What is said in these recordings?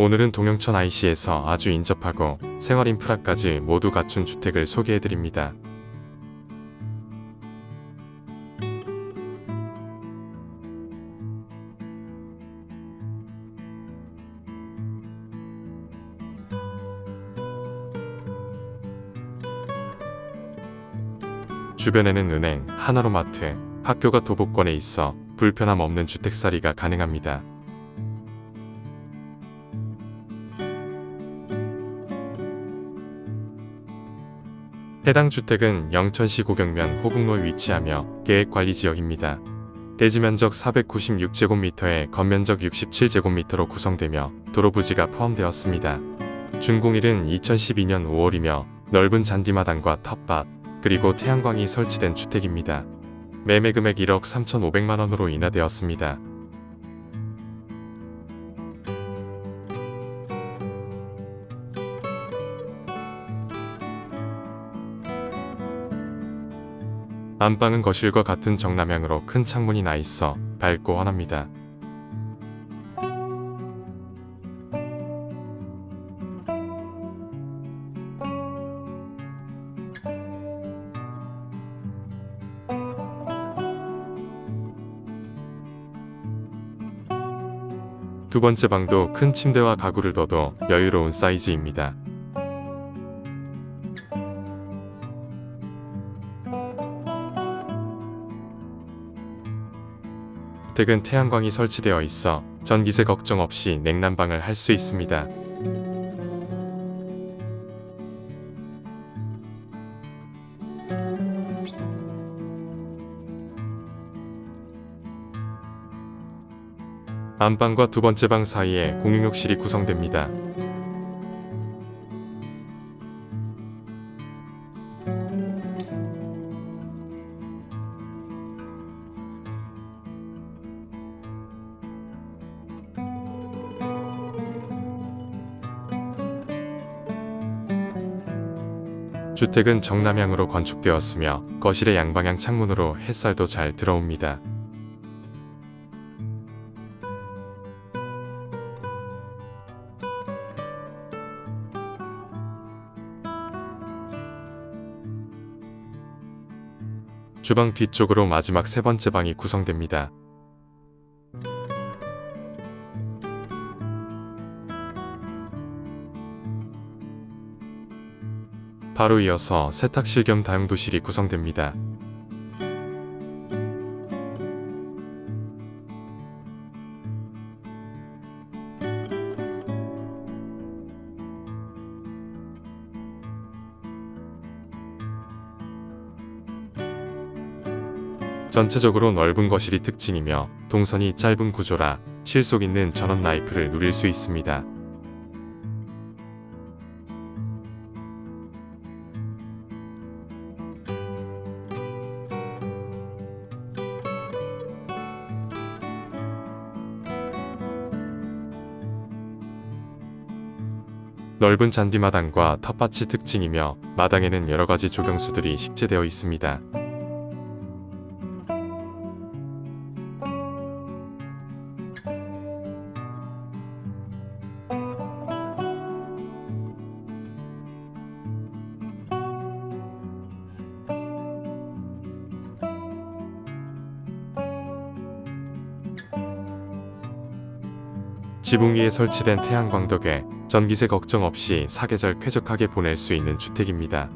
오늘은 동영천 IC에서 아주 인접하고 생활 인프라까지 모두 갖춘 주택을 소개해드립니다. 주변에는 은행, 하나로마트, 학교가 도보권에 있어 불편함 없는 주택살이가 가능합니다. 해당 주택은 영천시 고경면 호국로에 위치하며 계획관리지역입니다. 대지 면적 496제곱미터에 건면적 67제곱미터로 구성되며 도로 부지가 포함되었습니다. 준공일은 2012년 5월이며 넓은 잔디마당과 텃밭, 그리고 태양광이 설치된 주택입니다. 매매 금액 1억 3,500만 원으로 인하되었습니다. 안방은 거실과 같은 정남향으로 큰 창문이 나 있어 밝고 환합니다. 두 번째 방도 큰 침대와 가구를 둬도 여유로운 사이즈입니다. 주택은 태양광이 설치되어 있어 전기세 걱정 없이 냉난방을 할 수 있습니다. 안방과 두 번째 방 사이에 공용욕실이 구성됩니다. 주택은 정남향으로 건축되었으며 거실의 양방향 창문으로 햇살도 잘 들어옵니다. 주방 뒤쪽으로 마지막 세 번째 방이 구성됩니다. 바로 이어서 세탁실 겸 다용도실이 구성됩니다. 전체적으로 넓은 거실이 특징이며 동선이 짧은 구조라 실속 있는 전원 라이프를 누릴 수 있습니다. 넓은 잔디마당과 텃밭이 특징이며 마당에는 여러 가지 조경수들이 식재되어 있습니다. 지붕 위에 설치된 태양광 덕에 전기세 걱정 없이 사계절 쾌적하게 보낼 수 있는 주택입니다.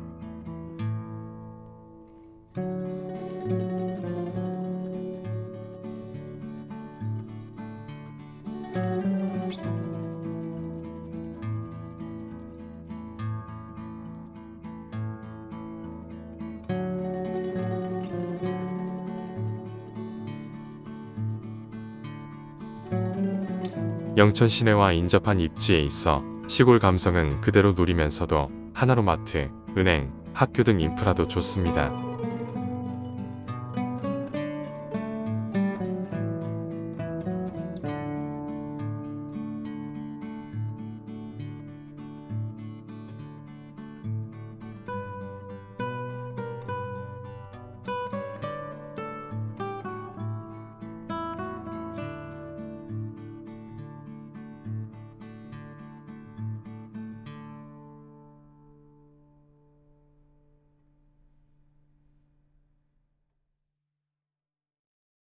영천 시내와 인접한 입지에 있어 시골 감성은 그대로 누리면서도 하나로마트, 은행, 학교 등 인프라도 좋습니다.